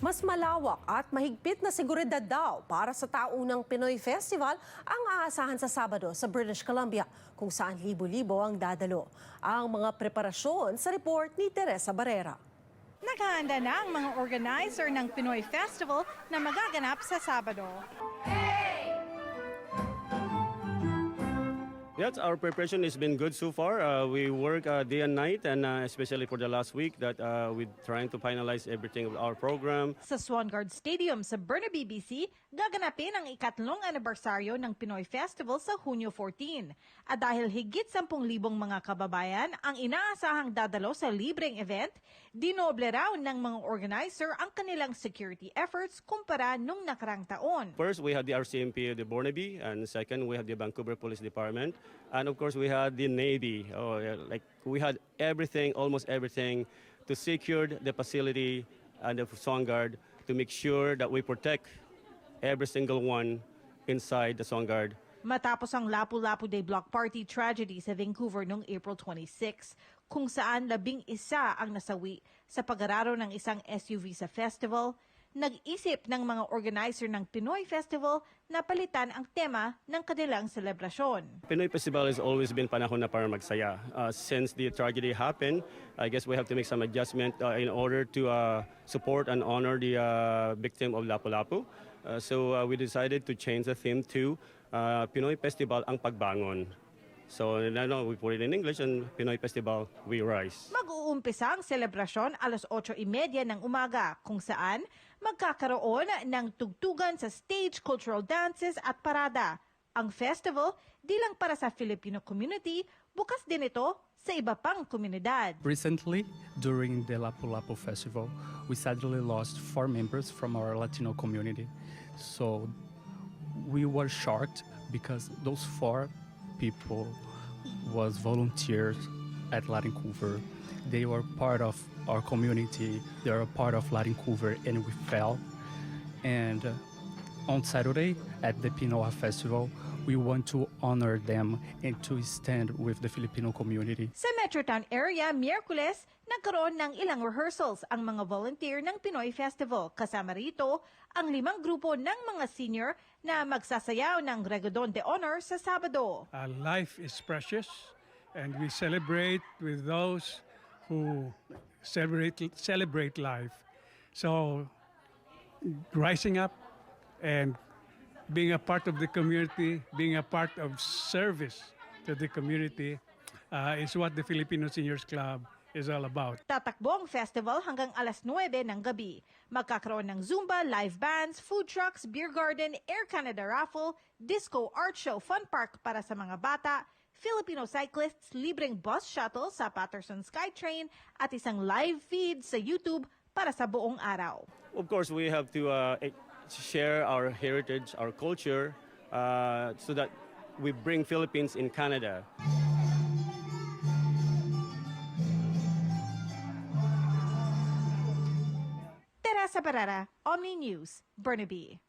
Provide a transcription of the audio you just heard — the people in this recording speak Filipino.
Mas malawak at mahigpit na seguridad daw para sa taunang Pinoy Festival ang aasahan sa Sabado sa British Columbia, kung saan libo-libo ang dadalo. Ang mga preparasyon sa report ni Teresa Barrera. Nakahanda na ang mga organizer ng Pinoy Festival na magaganap sa Sabado. Yes, our preparation has been good so far. Uh, we work uh, day and night, and uh, especially for the last week, that uh, we're trying to finalize everything of our program. Sa Swangard Stadium sa Burnaby, BC, gaganapin ang ikatlong anibersaryo ng Pinoy Festival sa Hunyo 14. At dahil higit 10,000 mga kababayan ang inaasahang dadalo sa libreng event, dinoble raw ng mga organizer ang kanilang security efforts kumpara nung nakarang taon. First, we had the RCMP of the Burnaby, and second, we had the Vancouver Police Department, and of course, we had the Navy. Oh, yeah, like we had everything, almost everything, to secure the facility and the Song Guard to make sure that we protect every single one inside the Song Guard. Matapos ang Lapu-Lapu Day Block Party tragedy sa Vancouver noong April 26, kung saan labing isa ang nasawi sa pag-araro ng isang SUV sa festival, nag-isip ng mga organizer ng Pinoy Festival na palitan ang tema ng kanilang selebrasyon. Pinoy Festival has always been panahon na para magsaya. Uh, since the tragedy happened, I guess we have to make some adjustment uh, in order to uh, support and honor the uh, victim of Lapu-Lapu. Uh, so uh, we decided to change the theme to uh, Pinoy Festival ang pagbangon. So now no, we put it in English and Pinoy Festival, we rise. Mag-uumpisa ang selebrasyon alas 8.30 ng umaga kung saan magkakaroon ng tugtugan sa stage, cultural dances at parada. Ang festival, di lang para sa Filipino community, bukas din ito sa iba pang komunidad. Recently, during the Lapu-Lapu Festival, we sadly lost four members from our Latino community. So we were shocked because those four people was volunteers at Latin. They were part of our community. They are a part of Latin and we fell. And on Saturday at the Pinoa Festival, we want to honor them and to stand with the Filipino community. Sa Metrotown area, Miyerkules, nagkaroon ng ilang rehearsals ang mga volunteer ng Pinoy Festival. Kasama rito ang limang grupo ng mga senior na magsasayaw ng Regodon de Honor sa Sabado. Uh, life is precious, and we celebrate with those who celebrate celebrate life. So, rising up and being a part of the community, being a part of service to the community, uh, is what the Filipino Seniors Club is all about. Tatakbo ang festival hanggang alas 9 ng gabi. Magkakaroon ng Zumba, live bands, food trucks, beer garden, Air Canada raffle, disco, art show, fun park para sa mga bata, Filipino cyclists, libreng bus shuttle sa Patterson SkyTrain at isang live feed sa YouTube para sa buong araw. Of course, we have to uh, share our heritage, our culture, uh, so that we bring Philippines in Canada. Teresa Barrera, Omni News, Burnaby.